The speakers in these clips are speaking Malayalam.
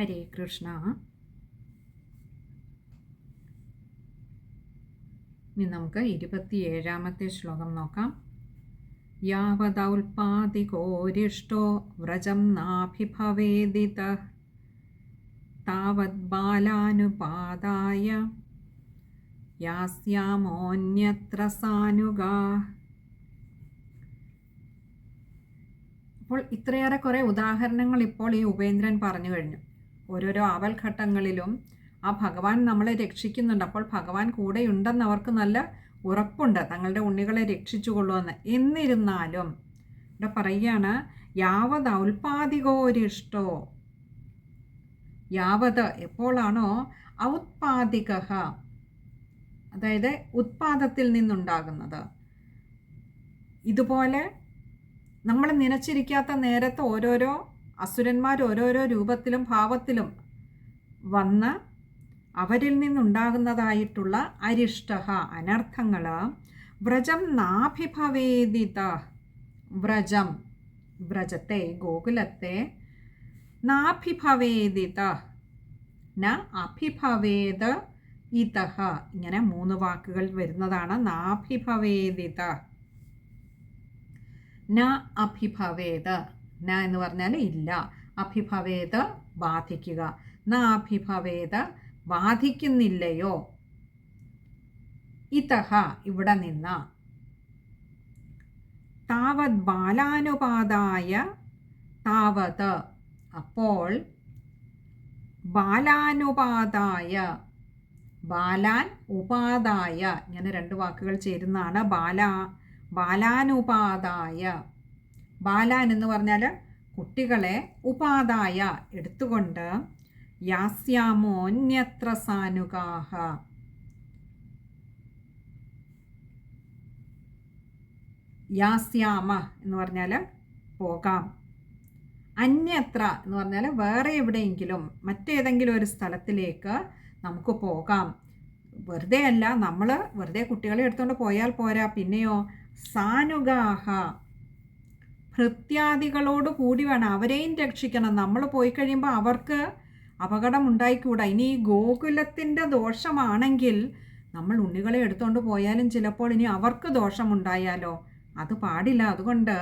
ഹരേ കൃഷ്ണ. ഇനി നമുക്ക് ഇരുപത്തിയേഴാമത്തെ ശ്ലോകം നോക്കാം. യാവദൗൽപാദികോരിഷ്ടോ വ്രജം നാഭിഭവേദിത. താവത് ബാലാനുപാദായ. യാസ്യാമോന്യത്ര സാനുഗാ. അപ്പോൾ ഇത്രയേറെ കുറേ ഉദാഹരണങ്ങൾ ഇപ്പോൾ ഈ ഉപേന്ദ്രൻ പറഞ്ഞു കഴിഞ്ഞു. ഓരോരോ ആവൽഘട്ടങ്ങളിലും ആ ഭഗവാൻ നമ്മളെ രക്ഷിക്കുന്നുണ്ട്. അപ്പോൾ ഭഗവാൻ കൂടെയുണ്ടെന്ന് അവർക്ക് നല്ല ഉറപ്പുണ്ട്. തങ്ങളുടെ ഉണ്ണികളെ രക്ഷിച്ചുകൊള്ളുമെന്ന് എന്നിരുന്നാലും ഇവിടെ പറയുകയാണ് യാവത് ഔൽപാദികോരിഷ്ടോ യാവത് എപ്പോഴാണോ ഔത്പാദിക അതായത് ഉത്പാദത്തിൽ നിന്നുണ്ടാകുന്നത്. ഇതുപോലെ നമ്മൾ നനച്ചിരിക്കാത്ത നേരത്തെ ഓരോരോ അസുരന്മാർ ഓരോരോ രൂപത്തിലും ഭാവത്തിലും വന്ന് അവരിൽ നിന്നുണ്ടാകുന്നതായിട്ടുള്ള അരിഷ്ട അനർത്ഥങ്ങൾ. വ്രജം നാഭിഭവേദിത വ്രജം വ്രജത്തെ ഗോകുലത്തെ നാഭിഭവേദിത ന അഭിഭവേദ ഇതഹ. ഇങ്ങനെ മൂന്ന് വാക്കുകൾ വരുന്നതാണ് നാഭിഭവേദിത ന അഭിഭവേദ. ന എന്ന് പറഞ്ഞാൽ ഇല്ല. അഭിഭവേത ബാധിക്കുക. ന അഭിഭവേത ബാധിക്കുന്നില്ലയോ? ഇതഹ ഇവിടെ നിന്ന്. താവത് ബാലാനുപാതായ താവത്. അപ്പോൾ ബാലാനുപാതായ ബാലാൻ ഉപാതായ ഇങ്ങനെ രണ്ട് വാക്കുകൾ ചേരുന്നതാണ്. ബാല ബാലാനുപാതായ. ബാലാൻ എന്ന് പറഞ്ഞാൽ കുട്ടികളെ ഉപാധായ എടുത്തുകൊണ്ട് യാസ്യാമോന്യത്ര സാനുഗാഹ യാസ്യാമ എന്ന് പറഞ്ഞാൽ പോകാം. അന്യത്ര എന്ന് പറഞ്ഞാൽ വേറെ എവിടെയെങ്കിലും മറ്റേതെങ്കിലും ഒരു സ്ഥലത്തിലേക്ക് നമുക്ക് പോകാം. വെറുതെ അല്ല നമ്മൾ വെറുതെ കുട്ടികളെ എടുത്തുകൊണ്ട് പോയാൽ പോരാ പിന്നെയോ സാനുഗാഹ. ഭൃത്യാദികളോട് കൂടി വേണം. അവരെയും രക്ഷിക്കണം. നമ്മൾ പോയി കഴിയുമ്പോൾ അവർക്ക് അപകടം ഉണ്ടായിക്കൂടാ ഇനി ഈ ഗോകുലത്തിന്റെ ദോഷമാണെങ്കിൽ നമ്മൾ ഉണ്ണികളെ എടുത്തുകൊണ്ട് പോയാലും ചിലപ്പോൾ ഇനി അവർക്ക് ദോഷമുണ്ടായാലോ? അത് പാടില്ല. അതുകൊണ്ട്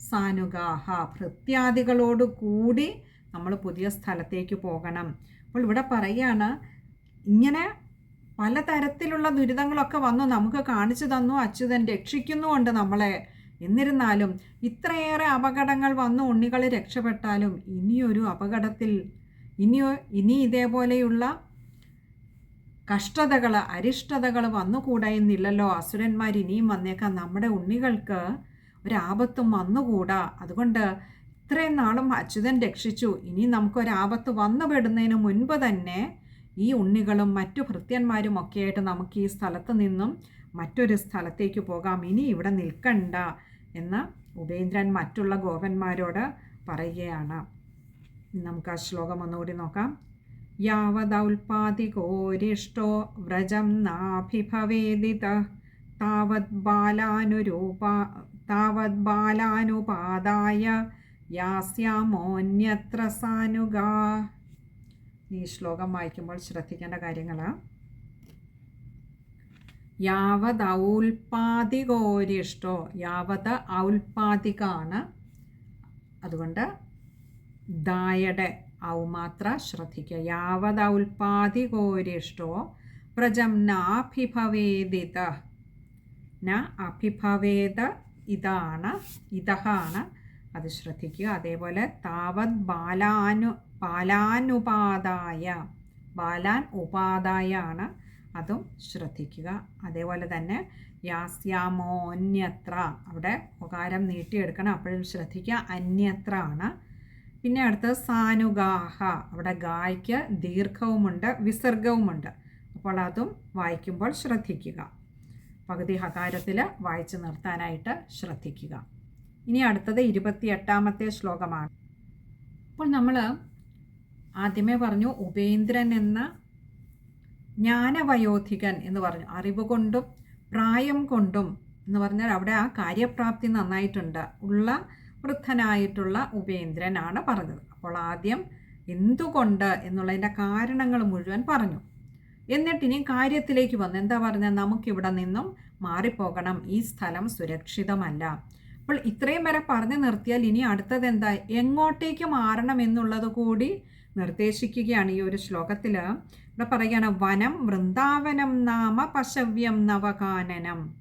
സാനുഗാഹ ഭൃത്യാദികളോട് കൂടി നമ്മൾ പുതിയ സ്ഥലത്തേക്ക് പോകണം. അപ്പോൾ ഇവിടെ പറയാണ് ഇങ്ങനെ പലതരത്തിലുള്ള ദുരിതങ്ങളൊക്കെ വന്നു. നമുക്ക് കാണിച്ചു തന്നു അച്യുതൻ രക്ഷിക്കുന്നുമുണ്ട് നമ്മളെ. എന്നിരുന്നാലും ഇത്രയേറെ അപകടങ്ങൾ വന്ന് ഉണ്ണികൾ രക്ഷപ്പെട്ടാലും ഇനിയൊരു അപകടത്തിൽ ഇനിയോ ഇനി ഇതേപോലെയുള്ള കഷ്ടതകൾ അരിഷ്ടതകൾ വന്നുകൂടായെന്നില്ലല്ലോ അസുരന്മാർ ഇനിയും വന്നേക്കാം. നമ്മുടെ ഉണ്ണികൾക്ക് ഒരാപത്തും വന്നുകൂടാ. അതുകൊണ്ട് ഇത്രയും നാളും അച്യുതൻ രക്ഷിച്ചു. ഇനി നമുക്കൊരാപത്ത് വന്നുപെടുന്നതിന് മുൻപ് തന്നെ ഈ ഉണ്ണികളും മറ്റു ഭൃത്യന്മാരും ഒക്കെയായിട്ട് നമുക്ക് ഈ സ്ഥലത്ത് നിന്നും മറ്റൊരു സ്ഥലത്തേക്ക് പോകാം. ഇനി ഇവിടെ നിൽക്കണ്ട. എന്ന് ഉപേന്ദ്രൻ മറ്റുള്ള ഗോപന്മാരോട് പറയുകയാണ്. നമുക്ക് ആ ശ്ലോകം ഒന്നുകൂടി നോക്കാം. യാവതൗൽപാതികോരിഷ്ടോ വ്രജം നാഭിഭവേദിത താവത് ബാലാനുരൂപ താവത് ബാലാനുപാതായ യാസ്യാമോന്യത്ര സാനുഗാ ഈ ശ്ലോകം വായിക്കുമ്പോൾ ശ്രദ്ധിക്കേണ്ട കാര്യങ്ങൾ യാവത് ഔൽപാദികോരിഷ്ടോ യാവത് ഔൽപാദികാണ്. അതുകൊണ്ട് ദായയുടെ ഔ മാത്ര ശ്രദ്ധിക്കുക. യാവത് ഔൽപാദികോരിഷ്ടോ പ്രജം നാഭിഭവേദിത. ന അഭിഭവേദ ഇതാണ് ഇതഹാണ്. അത് ശ്രദ്ധിക്കുക. അതേപോലെ താവത് ബാലാനു ബാലാനുപാതായ ബാലാൻ ഉപാധായാണ് ആണ് അതും ശ്രദ്ധിക്കുക. അതേപോലെ തന്നെ യാസ്യാമോ അന്യത്ര അവിടെ ഉപകാരം നീട്ടിയെടുക്കണം അപ്പോഴും ശ്രദ്ധിക്കുക. അന്യത്ര ആണ് പിന്നെ അടുത്തത് സാനുഗാഹ അവിടെ ഗായ്ക്ക് ദീർഘവുമുണ്ട് വിസർഗവുമുണ്ട്. അപ്പോൾ അതും വായിക്കുമ്പോൾ ശ്രദ്ധിക്കുക. പകുതി ഹകാരത്തിൽ വായിച്ചു നിർത്താനായിട്ട് ശ്രദ്ധിക്കുക. ഇനി അടുത്തത് ഇരുപത്തിയെട്ടാമത്തെ ശ്ലോകമാണ്. അപ്പോൾ നമ്മൾ ആദ്യമേ പറഞ്ഞു ഉപേന്ദ്രൻ എന്ന ജ്ഞാനവയോധികൻ എന്ന് പറഞ്ഞു. അറിവ് കൊണ്ടും പ്രായം കൊണ്ടും എന്ന് പറഞ്ഞാൽ അവിടെ ആ കാര്യപ്രാപ്തി നന്നായിട്ടുണ്ട്. ഉള്ള വൃദ്ധനായിട്ടുള്ള ഉപേന്ദ്രനാണ് പറഞ്ഞത്. അപ്പോൾ ആദ്യം എന്തുകൊണ്ട് എന്നുള്ളതിന്റെ കാരണങ്ങൾ മുഴുവൻ പറഞ്ഞു. എന്നിട്ട് ഇനി കാര്യത്തിലേക്ക് വന്നു. എന്താ പറഞ്ഞാൽ നമുക്കിവിടെ നിന്നും മാറിപ്പോകണം. ഈ സ്ഥലം സുരക്ഷിതമല്ല. അപ്പോൾ ഇത്രയും വരെ പറഞ്ഞു നിർത്തിയാൽ ഇനി അടുത്തത് എന്താ? എങ്ങോട്ടേക്ക് മാറണം എന്നുള്ളത് കൂടി നിർദ്ദേശിക്കുകയാണ് ഈ ഒരു ശ്ലോകത്തിൽ. ഇവിടെ പറയുകയാണ് വനം വൃന്ദാവനം നാമ പശവ്യം നവകാനനം.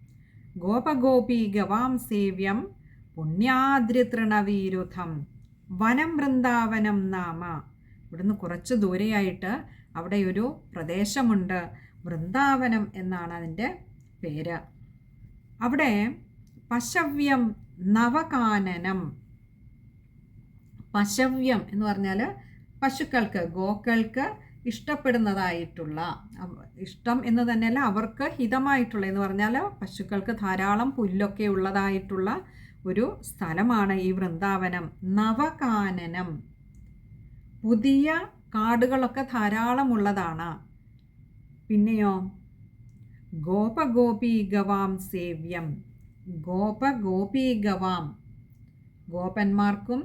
ഗോപഗോപി ഗവാം സേവ്യം പുണ്യാദ്രിതൃണവീരുധം. വനം വൃന്ദാവനം നാമ. ഇവിടുന്ന് കുറച്ച് ദൂരെയായിട്ട് അവിടെ ഒരു പ്രദേശമുണ്ട് വൃന്ദാവനം എന്നാണ് അതിന്റെ പേര്. അവിടെ പശവ്യം നവകാനനം. പശവ്യം എന്ന് പറഞ്ഞാൽ പശുക്കൾക്ക് ഗോക്കൾക്ക് ഇഷ്ടപ്പെടുന്നതായിട്ടുള്ള ഇഷ്ടം എന്ന് തന്നെയല്ല അവർക്ക് ഹിതമായിട്ടുള്ള എന്ന് പറഞ്ഞാൽ പശുക്കൾക്ക് ധാരാളം പുല്ലൊക്കെ ഉള്ളതായിട്ടുള്ള ഒരു സ്ഥലമാണ് ഈ വൃന്ദാവനം. നവകാനനം. പുതിയ കാടുകളൊക്കെ ധാരാളം ഉള്ളതാണ്. പിന്നെയോ? ഗോപഗോപി ഗവാം സേവ്യം. ഗോപഗോപി ഗവാം ഗോപന്മാർക്കും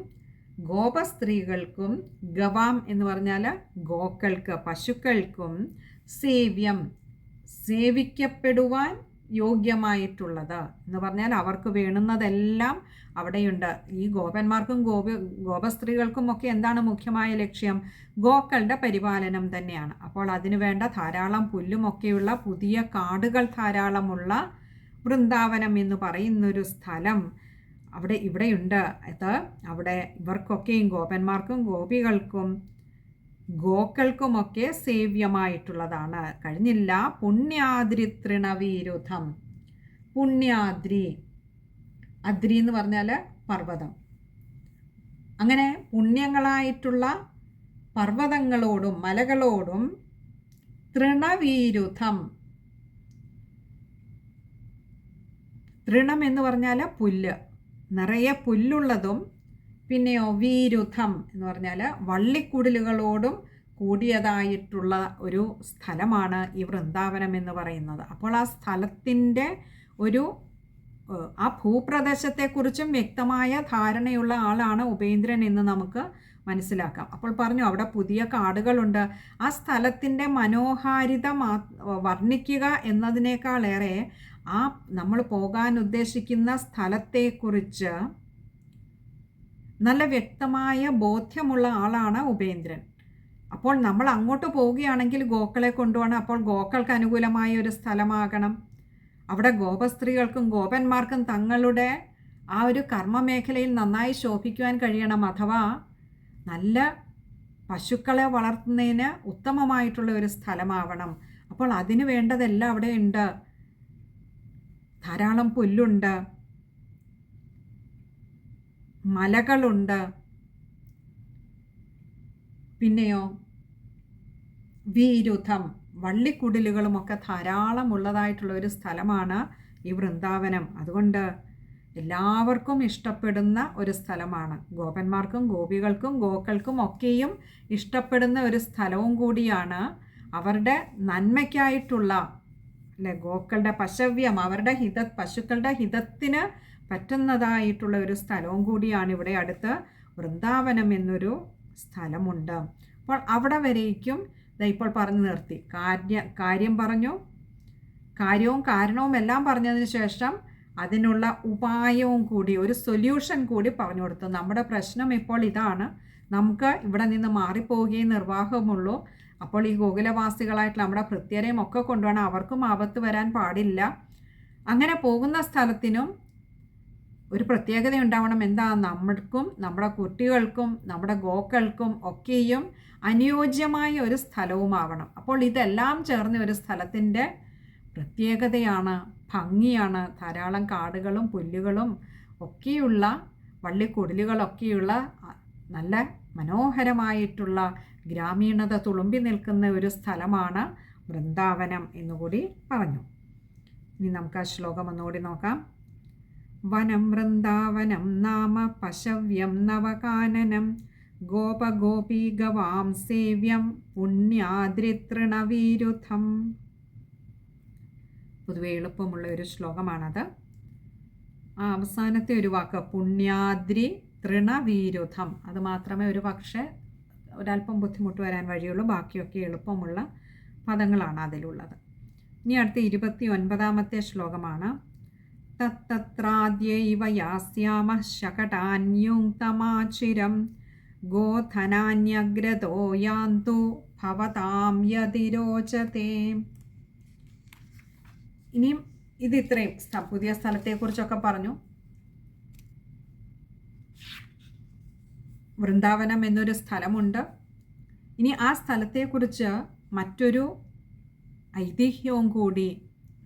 ഗോപസ്ത്രീകൾക്കും ഗവാം എന്ന് പറഞ്ഞാൽ ഗോക്കൾക്ക് പശുക്കൾക്കും സേവ്യം സേവിക്കപ്പെടുവാൻ യോഗ്യമായിട്ടുള്ളത് എന്ന് പറഞ്ഞാൽ അവർക്ക് വേണുന്നതെല്ലാം അവിടെയുണ്ട്. ഈ ഗോപന്മാർക്കും ഗോപ ഗോപസ്ത്രീകൾക്കും ഒക്കെ എന്താണ് മുഖ്യമായ ലക്ഷ്യം? ഗോക്കളുടെ പരിപാലനം തന്നെയാണ്. അപ്പോൾ അതിനു വേണ്ട ധാരാളം പുല്ലുമൊക്കെയുള്ള പുതിയ കാടുകൾ ധാരാളമുള്ള വൃന്ദാവനം എന്ന് പറയുന്നൊരു സ്ഥലം അവിടെ ഇവിടെയുണ്ട്. അത് അവിടെ ഇവർക്കൊക്കെയും ഗോപന്മാർക്കും ഗോപികൾക്കും ഗോക്കൾക്കുമൊക്കെ സേവ്യമായിട്ടുള്ളതാണ്. കഴിഞ്ഞില്ല. പുണ്യാദ്രി തൃണവീരുധം പുണ്യാദ്രി. അദ്രി എന്ന് പറഞ്ഞാൽ പർവതം. അങ്ങനെ പുണ്യങ്ങളായിട്ടുള്ള പർവതങ്ങളോടും മലകളോടും തൃണവീരുധം തൃണം എന്ന് പറഞ്ഞാൽ പുല്ല്. നിറയെ പുല്ലുള്ളതും പിന്നെയോ വീരുധം എന്ന് പറഞ്ഞാൽ വള്ളിക്കുടലുകളോടും കൂടിയതായിട്ടുള്ള ഒരു സ്ഥലമാണ് ഈ വൃന്ദാവനം എന്ന് പറയുന്നത്. അപ്പോൾ ആ സ്ഥലത്തിന്റെ ഒരു ആ ഭൂപ്രദേശത്തെക്കുറിച്ചും വ്യക്തമായ ധാരണയുള്ള ആളാണ് ഉപേന്ദ്രൻ എന്ന് നമുക്ക് മനസ്സിലാക്കാം. അപ്പോൾ പറഞ്ഞു അവിടെ പുതിയ കാടുകളുണ്ട്. ആ സ്ഥലത്തിന്റെ മനോഹാരിത മാ വർണിക്കുക എന്നതിനേക്കാളേറെ ആ നമ്മൾ പോകാൻ ഉദ്ദേശിക്കുന്ന സ്ഥലത്തെക്കുറിച്ച് നല്ല വ്യക്തമായ ബോധ്യമുള്ള ആളാണ് ഉപേന്ദ്രൻ. അപ്പോൾ നമ്മൾ അങ്ങോട്ട് പോവുകയാണെങ്കിൽ ഗോക്കളെ കൊണ്ടുപോകണം. അപ്പോൾ ഗോക്കൾക്ക് അനുകൂലമായ ഒരു സ്ഥലമാകണം. അവിടെ ഗോപസ്ത്രീകൾക്കും ഗോപന്മാർക്കും തങ്ങളുടെ ആ ഒരു കർമ്മമേഖലയിൽ നന്നായി ശോഭിക്കുവാൻ കഴിയണം അഥവാ നല്ല പശുക്കളെ വളർത്തുന്നതിന് ഉത്തമമായിട്ടുള്ള ഒരു സ്ഥലമാവണം. അപ്പോൾ അതിന് വേണ്ടതെല്ലാം അവിടെ ഉണ്ട്. ധാരാളം പുല്ലുണ്ട്. മലകളുണ്ട്. പിന്നെയോ വീരുധം വള്ളിക്കുടിലുകളുമൊക്കെ ധാരാളം ഉള്ളതായിട്ടുള്ള ഒരു സ്ഥലമാണ് ഈ വൃന്ദാവനം. അതുകൊണ്ട് എല്ലാവർക്കും ഇഷ്ടപ്പെടുന്ന ഒരു സ്ഥലമാണ്. ഗോപന്മാർക്കും ഗോപികൾക്കും ഗോക്കൾക്കും ഒക്കെയും ഇഷ്ടപ്പെടുന്ന ഒരു സ്ഥലവും കൂടിയാണ് അവരുടെ നന്മയ്ക്കായിട്ടുള്ള അല്ലെ ഗോക്കളുടെ പശവ്യം അവരുടെ ഹിത പശുക്കളുടെ ഹിതത്തിന് പറ്റുന്നതായിട്ടുള്ള ഒരു സ്ഥലവും കൂടിയാണ് ഇവിടെ അടുത്ത് വൃന്ദാവനം എന്നൊരു സ്ഥലമുണ്ട്. അപ്പോൾ അവിടെ വരേക്കും ഇപ്പോൾ പറഞ്ഞു നിർത്തി. കാര്യ കാര്യം പറഞ്ഞു. കാര്യവും കാരണവും എല്ലാം പറഞ്ഞതിന് ശേഷം അതിനുള്ള ഉപായവും കൂടി ഒരു സൊല്യൂഷൻ കൂടി പറഞ്ഞു കൊടുത്തു. നമ്മുടെ പ്രശ്നം ഇപ്പോൾ ഇതാണ്. നമുക്ക് ഇവിടെ നിന്ന് മാറിപ്പോവുകയും നിർവാഹമുള്ളൂ. അപ്പോൾ ഈ ഗോകുലവാസികളായിട്ടുള്ള നമ്മുടെ ഭൃത്യരെയും ഒക്കെ കൊണ്ടുപോകണം. അവർക്കും ആപത്ത് വരാൻ പാടില്ല. അങ്ങനെ പോകുന്ന സ്ഥലത്തിനും ഒരു പ്രത്യേകത ഉണ്ടാവണം. എന്താ? നമ്മൾക്കും നമ്മുടെ കുട്ടികൾക്കും നമ്മുടെ ഗോക്കൾക്കും ഒക്കെയും അനുയോജ്യമായ ഒരു സ്ഥലവുമാവണം. അപ്പോൾ ഇതെല്ലാം ചേർന്ന ഒരു സ്ഥലത്തിന്റെ പ്രത്യേകതയാണ് ഭംഗിയാണ്. ധാരാളം കാടുകളും പുല്ലുകളും ഒക്കെയുള്ള വള്ളിക്കുടലുകളൊക്കെയുള്ള നല്ല മനോഹരമായിട്ടുള്ള ഗ്രാമീണത തുളുമ്പി നിൽക്കുന്ന ഒരു സ്ഥലമാണ് വൃന്ദാവനം എന്നുകൂടി പറഞ്ഞു. ഇനി നമുക്ക് ആ ശ്ലോകം ഒന്നുകൂടി നോക്കാം. വനം വൃന്ദാവനം നാമ പശവ്യം നവകാനനം ഗോപഗോപീ ഗവാം സേവ്യം പുണ്യാദ്രിതൃണവീരുധം. പൊതുവെ എളുപ്പമുള്ള ഒരു ശ്ലോകമാണത്. ആ അവസാനത്തെ ഒരു വാക്ക് പുണ്യാദ്രി തൃണവീരുധം അത് മാത്രമേ ഒരു പക്ഷേ ഒരല്പം ബുദ്ധിമുട്ട് വരാൻ വഴിയുള്ളൂ. ബാക്കിയൊക്കെ എളുപ്പമുള്ള പദങ്ങളാണ് അതിലുള്ളത്. ഇനി അടുത്ത ഇരുപത്തി ഒൻപതാമത്തെ ശ്ലോകമാണ്. തത്തത്രാദ്യൈവ യാസ്യാമ ശകടാന്യുക്തമാചിരം ഭവതാം ഇനിയും ഇത് ഇത്രയും പുതിയ സ്ഥലത്തെക്കുറിച്ചൊക്കെ പറഞ്ഞു. വൃന്ദാവനം എന്നൊരു സ്ഥലമുണ്ട്. ഇനി ആ സ്ഥലത്തെക്കുറിച്ച് മറ്റൊരു ഐതിഹ്യവും കൂടി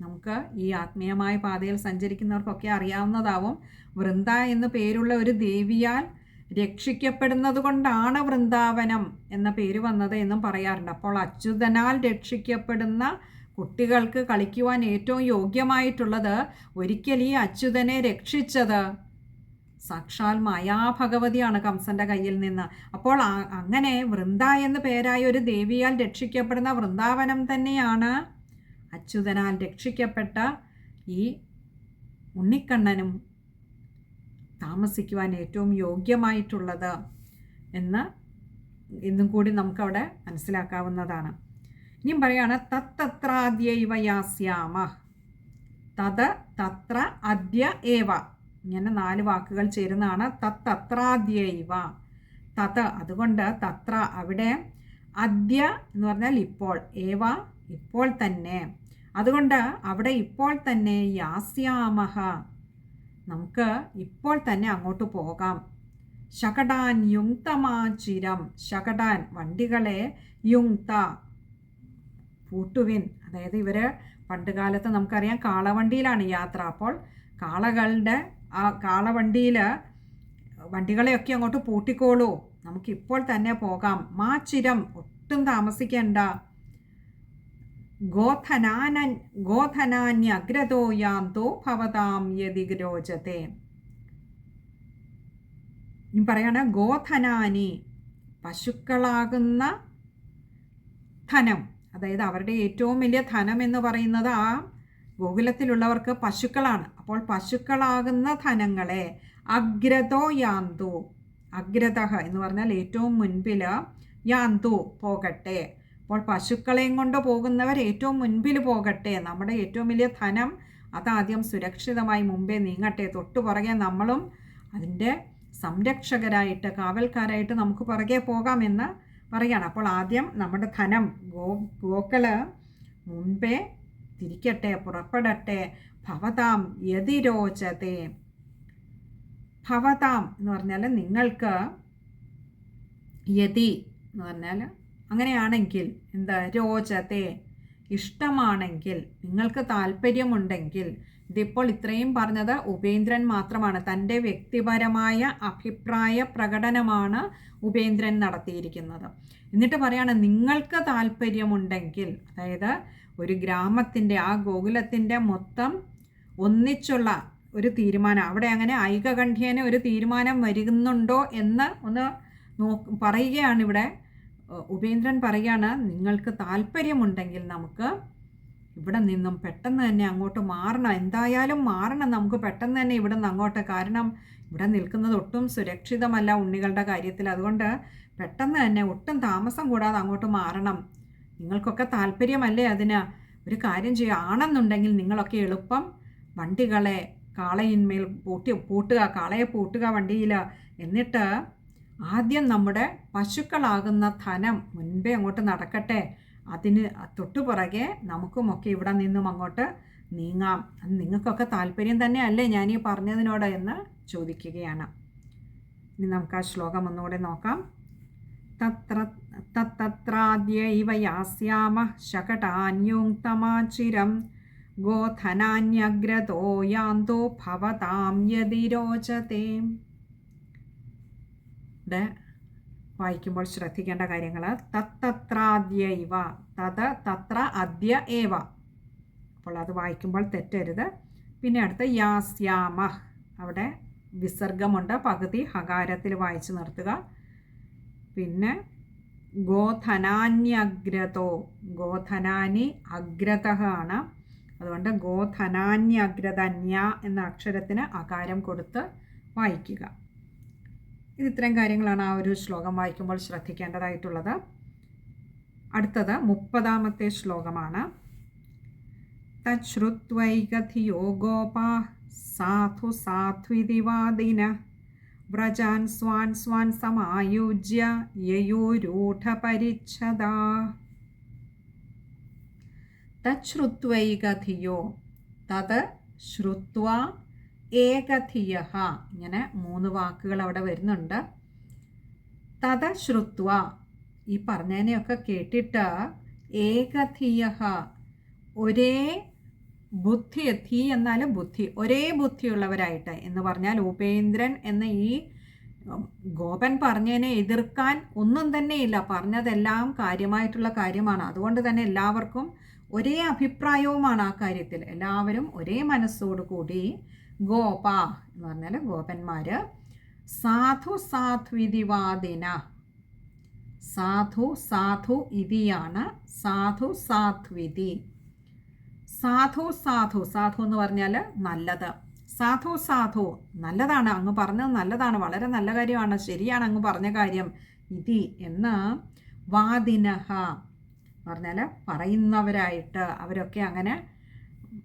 നമുക്ക് ഈ ആത്മീയമായ പാതയിൽ സഞ്ചരിക്കുന്നവർക്കൊക്കെ അറിയാവുന്നതാവും. വൃന്ദ എന്ന പേരുള്ള ഒരു ദേവിയാൽ രക്ഷിക്കപ്പെടുന്നത് കൊണ്ടാണ് വൃന്ദാവനം എന്ന പേര് വന്നത് എന്നും പറയാറുണ്ട്. അപ്പോൾ അച്യുതനാൽ രക്ഷിക്കപ്പെടുന്ന കുട്ടികൾക്ക് കളിക്കുവാൻ ഏറ്റവും യോഗ്യമായിട്ടുള്ളത് ഒരിക്കൽ ഈ അച്യുതനെ രക്ഷിച്ചത് സാക്ഷാൽ മായാഭഗവതിയാണ് കംസന്റെ കയ്യിൽ നിന്ന്. അപ്പോൾ അങ്ങനെ വൃന്ദ എന്ന് പേരായ ഒരു ദേവിയാൽ രക്ഷിക്കപ്പെടുന്ന വൃന്ദാവനം തന്നെയാണ് അച്യുതനാൽ രക്ഷിക്കപ്പെട്ട ഈ ഉണ്ണിക്കണ്ണനും താമസിക്കുവാൻ ഏറ്റവും യോഗ്യമായിട്ടുള്ളത് എന്ന് ഇന്നും കൂടി നമുക്കവിടെ മനസ്സിലാക്കാവുന്നതാണ്. ഇനിയും പറയാണ് തത്തത്രാദ്യൈവ യാസ്യാമ. തത് തത്ര അദ്യ ഏവ. ഇങ്ങനെ നാല് വാക്കുകൾ ചേരുന്നതാണ്. തത്തത്രാദ്യൈവ തത് അതുകൊണ്ട് തത്ര അവിടെ അദ്യ എന്ന് പറഞ്ഞാൽ ഇപ്പോൾ ഏവ ഇപ്പോൾ തന്നെ. അതുകൊണ്ട് അവിടെ ഇപ്പോൾ തന്നെ യാസ്യാമഹ. നമുക്ക് ഇപ്പോൾ തന്നെ അങ്ങോട്ട് പോകാം. ശകടാൻ യുങ്തമാചിരം. ശകടാൻ വണ്ടികളെ യുങ്ത. പൂട്ടുവിൻ. അതായത് ഇവർ പണ്ടുകാലത്ത് നമുക്കറിയാം കാളവണ്ടിയിലാണ് യാത്ര. അപ്പോൾ കാളകളുടെ ആ കാളവണ്ടിയിൽ വണ്ടികളെയൊക്കെ അങ്ങോട്ട് പൂട്ടിക്കോളൂ. നമുക്കിപ്പോൾ തന്നെ പോകാം. മാച്ചിരം ഒട്ടും താമസിക്കണ്ട. ഗോധനാനൻ ഗോധനാന്യഗ്രതോ യാന്തോ ഭവതാം യതി രോചത്തെ ഇനി പറയാണ് ഗോധനാനി പശുക്കളാകുന്ന ധനം. അതായത് അവരുടെ ഏറ്റവും വലിയ ധനം എന്ന് പറയുന്നത് ആ ഗോകുലത്തിലുള്ളവർക്ക് പശുക്കളാണ്. അപ്പോൾ പശുക്കളാകുന്ന ധനങ്ങളെ അഗ്രതോ യാന്തു അഗ്രത എന്ന് പറഞ്ഞാൽ ഏറ്റവും മുൻപിൽ യാന്തു പോകട്ടെ. അപ്പോൾ പശുക്കളെയും കൊണ്ട് പോകുന്നവർ ഏറ്റവും മുൻപിൽ പോകട്ടെ. നമ്മുടെ ഏറ്റവും വലിയ ധനം അതാദ്യം സുരക്ഷിതമായി മുമ്പേ നീങ്ങട്ടെ. തൊട്ടു പുറകെ നമ്മളും അതിന്റെ സംരക്ഷകരായിട്ട് കാവൽക്കാരായിട്ട് നമുക്ക് പുറകെ പോകാമെന്ന് പറയുകയാണ് അപ്പോൾ ആദ്യം നമ്മുടെ ധനം ഗോ ഗോക്കൾ മുൻപേ തിരിക്കട്ടെ പുറപ്പെടട്ടെ. ഭവതാം യതിരോചത്തെ ഭവതാം എന്ന് പറഞ്ഞാൽ നിങ്ങൾക്ക് യതി എന്ന് പറഞ്ഞാൽ അങ്ങനെയാണെങ്കിൽ എന്താ? രോചത്തെ ഇഷ്ടമാണെങ്കിൽ നിങ്ങൾക്ക് താല്പര്യമുണ്ടെങ്കിൽ ഇതിപ്പോൾ ഇത്രയും പറഞ്ഞത് ഉപേന്ദ്രൻ മാത്രമാണ്. തന്റെ വ്യക്തിപരമായ അഭിപ്രായ പ്രകടനമാണ് ഉപേന്ദ്രൻ നടത്തിയിരിക്കുന്നത്. എന്നിട്ട് പറയാണ് നിങ്ങൾക്ക് താല്പര്യമുണ്ടെങ്കിൽ അതായത് ഒരു ഗ്രാമത്തിന്റെ ആ ഗോകുലത്തിന്റെ മൊത്തം ഒന്നിച്ചുള്ള ഒരു തീരുമാനം. അവിടെ അങ്ങനെ ഐകകണ്ഠ്യേന ഒരു തീരുമാനം വരുന്നുണ്ടോ എന്ന് ഒന്ന് നോ പറയുകയാണ് ഇവിടെ. ഉപേന്ദ്രൻ പറയുകയാണ് നിങ്ങൾക്ക് താല്പര്യമുണ്ടെങ്കിൽ നമുക്ക് ഇവിടെ നിന്നും പെട്ടെന്ന് തന്നെ അങ്ങോട്ട് മാറണം. എന്തായാലും മാറണം. നമുക്ക് പെട്ടെന്ന് തന്നെ ഇവിടെ നിന്ന് അങ്ങോട്ട്. കാരണം ഇവിടെ നിൽക്കുന്നത് ഒട്ടും സുരക്ഷിതമല്ല ഉണ്ണികളുടെ കാര്യത്തിൽ. അതുകൊണ്ട് പെട്ടെന്ന് തന്നെ ഒട്ടും താമസം കൂടാതെ അങ്ങോട്ട് മാറണം. നിങ്ങൾക്കൊക്കെ താല്പര്യമല്ലേ അതിന്? ഒരു കാര്യം ചെയ്യുക. ആണെന്നുണ്ടെങ്കിൽ നിങ്ങളൊക്കെ എളുപ്പം വണ്ടികളെ കാളയിന്മേൽ പൂട്ടി പൂട്ടുക കാളയെ പൂട്ടുക വണ്ടിയിൽ എന്നിട്ട് ആദ്യം നമ്മുടെ പശുക്കളാകുന്ന ധനം മുൻപേ അങ്ങോട്ട് നടക്കട്ടെ. അതിന് തൊട്ടുപുറകെ നമുക്കുമൊക്കെ ഇവിടെ നിന്നും അങ്ങോട്ട് നീങ്ങാം. നിങ്ങൾക്കൊക്കെ താല്പര്യം തന്നെ അല്ലേ ഞാൻ ഈ പറഞ്ഞതിനോട് എന്ന് ചോദിക്കുകയാണ്. ഇനി നമുക്ക് ആ ശ്ലോകം ഒന്നുകൂടെ നോക്കാം. തത്ര തത്തത്രാദ്യൈവ യാസ്യാമ ശകടാന്യുക്തമാചിരം. ഗോധനാന്യഗ്രതോ യാന്തോ ഭവതാം യതിരോചത്തെ വായിക്കുമ്പോൾ ശ്രദ്ധിക്കേണ്ട കാര്യങ്ങൾ തത്തത്രാദ്യൈവ തത് തത്ര അദ്യ ഏവ. അപ്പോൾ അത് വായിക്കുമ്പോൾ തെറ്റരുത്. പിന്നെ അടുത്ത യാസ്യാമ. അവിടെ വിസർഗമുണ്ട്. പകുതി ഹകാരത്തിൽ വായിച്ചു നിർത്തുക. പിന്നെ ഗോധനാന്യഗ്രതോ ഗോധനാനി അഗ്രത ആണ് അതുകൊണ്ട് ഗോധനാന്യഗ്രതന്യ എന്ന അക്ഷരത്തിന് അകാരം കൊടുത്ത് വായിക്കുക. ഇത് ഇത്രയും കാര്യങ്ങളാണ് ആ ഒരു ശ്ലോകം വായിക്കുമ്പോൾ ശ്രദ്ധിക്കേണ്ടതായിട്ടുള്ളത്. അടുത്തത് മുപ്പതാമത്തെ ശ്ലോകമാണ്. തശ്രുത്വൈകധിയോ ഗോപാ സാധു സാധ്വിതി വാദിന. വ്രജാൻ സ്വാൻ സ്വാൻ സമായുജ്യ യയൂരൂഢപരിച്ഛദാ. തശ്രുത്വൈകധിയോ. തത് ശ്രുത്വ ഏകധിയ ഇങ്ങനെ മൂന്ന് വാക്കുകൾ അവിടെ വരുന്നുണ്ട്. തത് ശ്രുത്വ. ഈ പറഞ്ഞതിനെയൊക്കെ കേട്ടിട്ട് ഏകധിയ ഒരേ ബുദ്ധി എത്തി എന്നാൽ ബുദ്ധി ഒരേ ബുദ്ധിയുള്ളവരായിട്ട് എന്ന് പറഞ്ഞാൽ ഉപേന്ദ്രൻ എന്ന ഈ ഗോപൻ പറഞ്ഞതിനെ എതിർക്കാൻ ഒന്നും തന്നെയില്ല പറഞ്ഞതെല്ലാം കാര്യമായിട്ടുള്ള കാര്യമാണ്. അതുകൊണ്ട് തന്നെ എല്ലാവർക്കും ഒരേ അഭിപ്രായവുമാണ് ആ കാര്യത്തിൽ. എല്ലാവരും ഒരേ മനസ്സോടു കൂടി ഗോപ എന്ന് പറഞ്ഞാൽ ഗോപന്മാർ സാധു സാധ്വിതിവാദിന സാധു സാധു ഇതിയാണ് സാധു സാധ്വിതി സാധു സാധോ. സാധോ എന്ന് പറഞ്ഞാൽ നല്ലത്. സാധോ സാധോ. നല്ലതാണ്. അങ്ങ് പറഞ്ഞത് നല്ലതാണ്. വളരെ നല്ല കാര്യമാണ്. ശരിയാണ് അങ്ങ് പറഞ്ഞ കാര്യം. ഇതി എന്ന് വാദിനഹ പറഞ്ഞാൽ പറയുന്നവരായിട്ട് അവരൊക്കെ അങ്ങനെ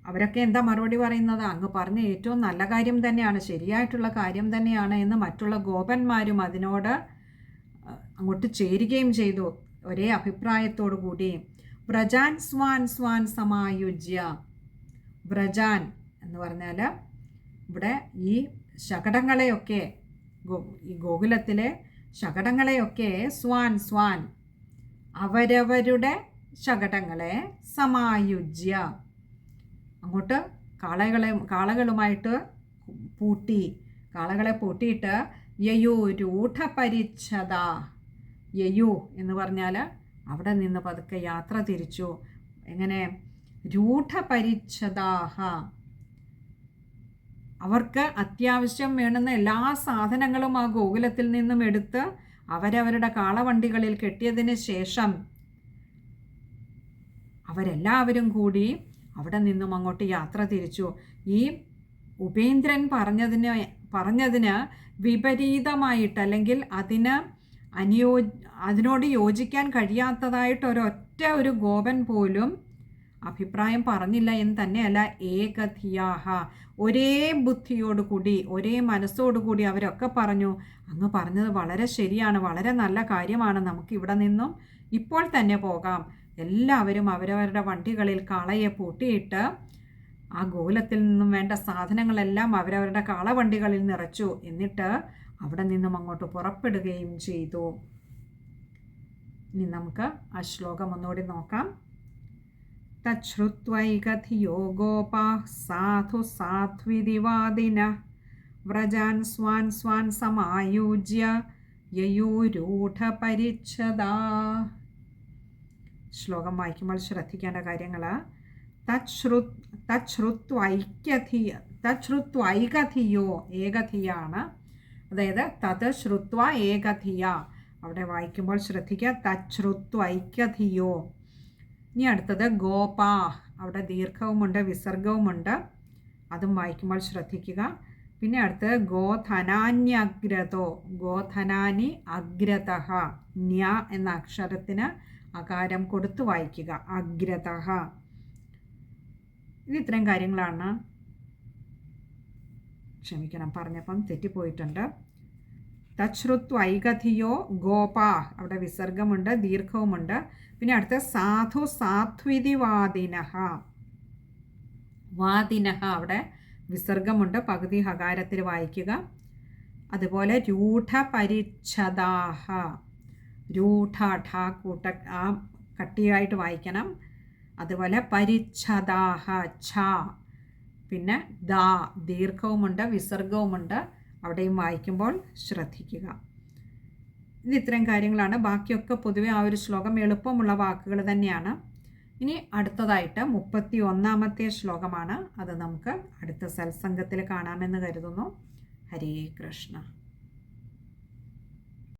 അവരൊക്കെ എന്താ മറുപടി പറയുന്നത്? അങ്ങ് പറഞ്ഞ ഏറ്റവും നല്ല കാര്യം തന്നെയാണ്. ശരിയായിട്ടുള്ള കാര്യം തന്നെയാണ് എന്ന് മറ്റുള്ള ഗോപന്മാരും അതിനോട് അങ്ങോട്ട് ചേരുകയും ചെയ്തു. ഒരേ അഭിപ്രായത്തോടു കൂടി വ്രജാൻ സ്വാൻ സ്വാൻ സമായുജ്യ. വ്രജാൻ എന്ന് പറഞ്ഞാൽ ഇവിടെ ഈ ശകടങ്ങളെയൊക്കെ ഈ ഗോകുലത്തിലെ ശകടങ്ങളെയൊക്കെ സ്വാൻ സ്വാൻ അവരവരുടെ ശകടങ്ങളെ സമായുജ്യ. അങ്ങോട്ട് കാളകളെ കാളകളുമായിട്ട് പൂട്ടി കാളകളെ പൂട്ടിയിട്ട് യയു രൂഢപരിച്ഛത യയു എന്ന് പറഞ്ഞാൽ അവിടെ നിന്ന് പതുക്കെ യാത്ര തിരിച്ചു. എങ്ങനെ? രൂഢപരിച്ഛദാഹ. അവർക്ക് അത്യാവശ്യം വേണ്ടുന്ന എല്ലാ സാധനങ്ങളും ആ ഗോകുലത്തിൽ നിന്നും എടുത്ത് അവരവരുടെ കാളവണ്ടികളിൽ കെട്ടിയതിന് ശേഷം അവരെല്ലാവരും കൂടി അവിടെ നിന്നും അങ്ങോട്ട് യാത്ര തിരിച്ചു. ഈ ഉപേന്ദ്രൻ പറഞ്ഞതിന് പറഞ്ഞതിന് വിപരീതമായിട്ട് അല്ലെങ്കിൽ അതിന് അനുയോ അതിനോട് യോജിക്കാൻ കഴിയാത്തതായിട്ട് ഒരൊറ്റ ഒരു ഗോപൻ പോലും അഭിപ്രായം പറഞ്ഞില്ല എന്ന് തന്നെയല്ല ഏകധിയാഹ. ഒരേ ബുദ്ധിയോടുകൂടി ഒരേ മനസ്സോടുകൂടി അവരൊക്കെ പറഞ്ഞു അങ്ങ് പറഞ്ഞത് വളരെ ശരിയാണ് വളരെ നല്ല കാര്യമാണ് നമുക്ക് ഇവിടെ നിന്നും ഇപ്പോൾ തന്നെ പോകാം. എല്ലാവരും അവരവരുടെ വണ്ടികളിൽ കാളയെ പൂട്ടിയിട്ട് ആ ഗോലത്തിൽ നിന്നും വേണ്ട സാധനങ്ങളെല്ലാം അവരവരുടെ കാളവണ്ടികളിൽ നിറച്ചു. എന്നിട്ട് അവിടെ നിന്നും അങ്ങോട്ട് പുറപ്പെടുകയും ചെയ്തു. ഇനി നമുക്ക് ആ ശ്ലോകം ഒന്നുകൂടി നോക്കാം. തശ്രുത്വൈകധിയോ ഗോപാ സാധു സാധ്വിതിവാദിന വ്രജാൻ സ്വാൻ സ്വാൻ സമായുജ്യ യയൂരൂഢപരിച്ഛദാ. ശ്ലോകം വായിക്കുമ്പോൾ ശ്രദ്ധിക്കേണ്ട കാര്യങ്ങൾ തശ്രു തശ്രുത്വൈക്യധിയ തശ്രുത്വൈകധിയോ ഏകധിയാണ്. അതായത് തത് ശ്രുത്വ ഏകധിയ. അവിടെ വായിക്കുമ്പോൾ ശ്രദ്ധിക്കുക തശ്രുത്വ ഐക്യധിയോ. ഇനി അടുത്തത് ഗോപാ. അവിടെ ദീർഘവുമുണ്ട് വിസർഗവുമുണ്ട്. അതും വായിക്കുമ്പോൾ ശ്രദ്ധിക്കുക. പിന്നെ അടുത്തത് ഗോധനാന്യഗ്രതോ. ഗോധനാനി അഗ്രത ന്യ എന്ന അക്ഷരത്തിന് അകാരം കൊടുത്തു വായിക്കുക. അഗ്രത ഇത് ഇത്രയും കാര്യങ്ങളാണ്. ക്ഷമിക്കണം പറഞ്ഞപ്പം തെറ്റിപ്പോയിട്ടുണ്ട്. തശ്രുത്വ ഐകഥിയോ ഗോപാ. അവിടെ വിസർഗമുണ്ട് ദീർഘവുമുണ്ട്. പിന്നെ അടുത്ത സാധു സാധ്വിതി വാദിനഹ വാദിനഹ അവിടെ വിസർഗമുണ്ട് പകുതി ഹകാരത്തിൽ വായിക്കുക. അതുപോലെ രൂഢപരിച്ഛദാഹ. രൂഢ ഠാ കൂട്ട ആ കട്ടിയായിട്ട് വായിക്കണം. അതുപോലെ പരിച്ഛദാഹ ഛ. പിന്നെ ദാ ദീർഘവുമുണ്ട് വിസർഗവുമുണ്ട്. അവിടെയും വായിക്കുമ്പോൾ ശ്രദ്ധിക്കുക. ഇത് ഇത്രയും കാര്യങ്ങളാണ്. ബാക്കിയൊക്കെ പൊതുവെ ആ ഒരു ശ്ലോകം എളുപ്പമുള്ള വാക്കുകൾ തന്നെയാണ്. ഇനി അടുത്തതായിട്ട് മുപ്പത്തി ഒന്നാമത്തെ ശ്ലോകമാണ്. അത് നമുക്ക് അടുത്ത സത്സംഗത്തിൽ കാണാമെന്ന് കരുതുന്നു. ഹരേ കൃഷ്ണ.